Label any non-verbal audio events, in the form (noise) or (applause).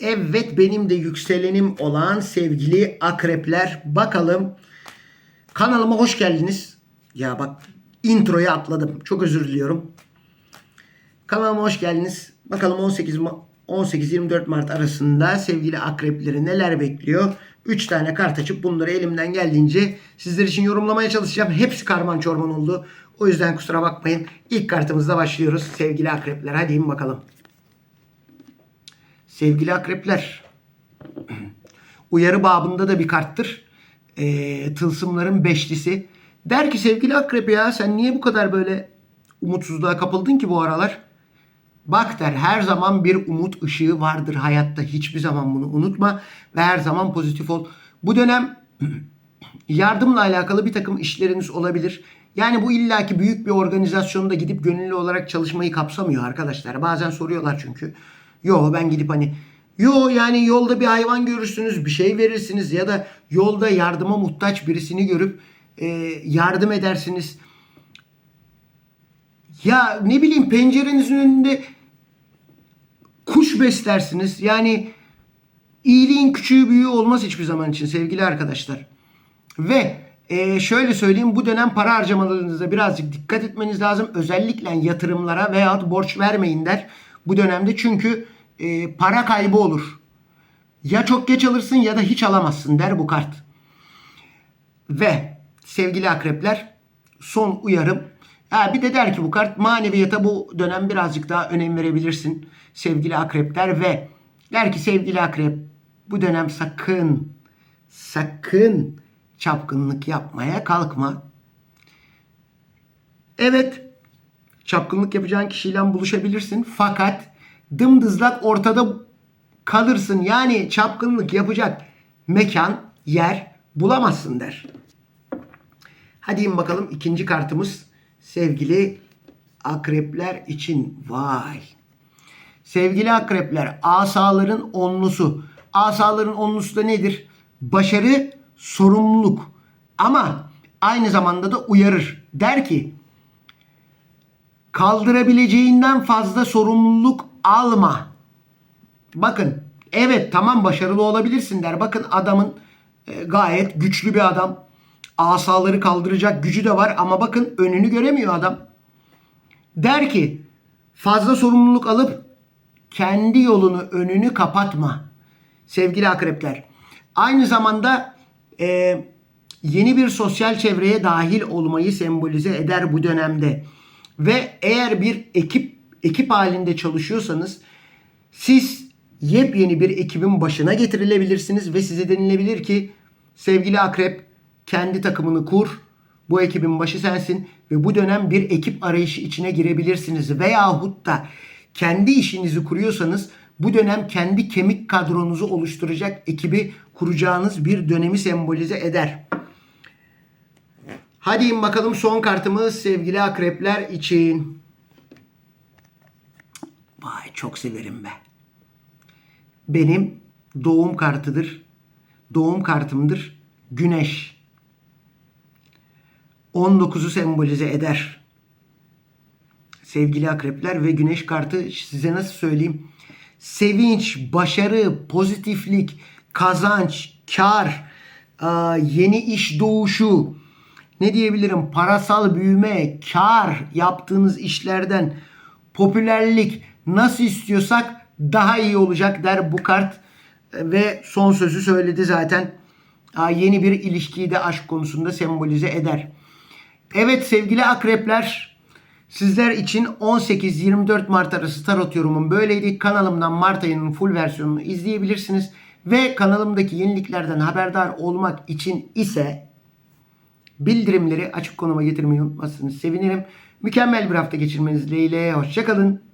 Evet benim de yükselenim olan sevgili akrepler. Bakalım kanalıma hoş geldiniz. Ya bak introyu atladım. Çok özür diliyorum. Kanalıma hoş geldiniz. Bakalım 18 Ma- 18-24 Mart arasında sevgili akrepleri neler bekliyor? 3 tane kart açıp bunları elimden geldiğince sizler için yorumlamaya çalışacağım. Hepsi karman çorman oldu. O yüzden kusura bakmayın. İlk kartımızla başlıyoruz sevgili akrepler. Hadi in bakalım. Sevgili akrepler. (clears throat) Uyarı babında da bir karttır. Ee, tılsımların beşlisi. Der ki sevgili akrep ya sen niye bu kadar böyle umutsuzluğa kapıldın ki bu aralar? Bak der her zaman bir umut ışığı vardır hayatta. Hiçbir zaman bunu unutma ve her zaman pozitif ol. Bu dönem (clears throat) yardımla alakalı bir takım işleriniz olabilir. Yani bu illaki büyük bir organizasyonda gidip gönüllü olarak çalışmayı kapsamıyor arkadaşlar. Bazen soruyorlar çünkü. Yo ben gidip hani yo yani yolda bir hayvan görürsünüz bir şey verirsiniz ya da yolda yardıma muhtaç birisini görüp e, yardım edersiniz. Ya ne bileyim pencerenizin önünde kuş beslersiniz. Yani iyiliğin küçüğü büyüğü olmaz hiçbir zaman için sevgili arkadaşlar. Ve e, şöyle söyleyeyim bu dönem para harcamalarınızda birazcık dikkat etmeniz lazım. Özellikle yatırımlara veya borç vermeyin der bu dönemde. Çünkü e, para kaybı olur. Ya çok geç alırsın ya da hiç alamazsın der bu kart. Ve sevgili akrepler son uyarım. Ha, bir de der ki bu kart maneviyata bu dönem birazcık daha önem verebilirsin sevgili akrepler ve der ki sevgili akrep bu dönem sakın sakın çapkınlık yapmaya kalkma. Evet çapkınlık yapacağın kişiyle buluşabilirsin fakat dımdızlak ortada kalırsın. Yani çapkınlık yapacak mekan, yer bulamazsın der. Hadi in bakalım ikinci kartımız sevgili akrepler için. Vay. Sevgili akrepler asaların onlusu. Asaların onlusu da nedir? Başarı, sorumluluk. Ama aynı zamanda da uyarır. Der ki kaldırabileceğinden fazla sorumluluk alma. Bakın evet tamam başarılı olabilirsin der. Bakın adamın e, gayet güçlü bir adam. Asaları kaldıracak gücü de var ama bakın önünü göremiyor adam. Der ki fazla sorumluluk alıp kendi yolunu önünü kapatma. Sevgili akrepler. Aynı zamanda e, yeni bir sosyal çevreye dahil olmayı sembolize eder bu dönemde. Ve eğer bir ekip ekip halinde çalışıyorsanız siz yepyeni bir ekibin başına getirilebilirsiniz ve size denilebilir ki sevgili akrep kendi takımını kur. Bu ekibin başı sensin ve bu dönem bir ekip arayışı içine girebilirsiniz. Veyahut da kendi işinizi kuruyorsanız bu dönem kendi kemik kadronuzu oluşturacak ekibi kuracağınız bir dönemi sembolize eder. Hadi in bakalım son kartımız sevgili akrepler için. Vay çok severim be. Benim doğum kartıdır. Doğum kartımdır. Güneş. 19'u sembolize eder. Sevgili akrepler ve güneş kartı size nasıl söyleyeyim? Sevinç, başarı, pozitiflik, kazanç, kar, yeni iş doğuşu, ne diyebilirim? Parasal büyüme, kar yaptığınız işlerden popülerlik nasıl istiyorsak daha iyi olacak der bu kart ve son sözü söyledi zaten. Yeni bir ilişkiyi de aşk konusunda sembolize eder. Evet sevgili akrepler sizler için 18-24 Mart arası tarot yorumum böyleydi. Kanalımdan Mart ayının full versiyonunu izleyebilirsiniz. Ve kanalımdaki yeniliklerden haberdar olmak için ise bildirimleri açık konuma getirmeyi unutmazsınız. Sevinirim. Mükemmel bir hafta geçirmeniz dileğiyle. Hoşçakalın.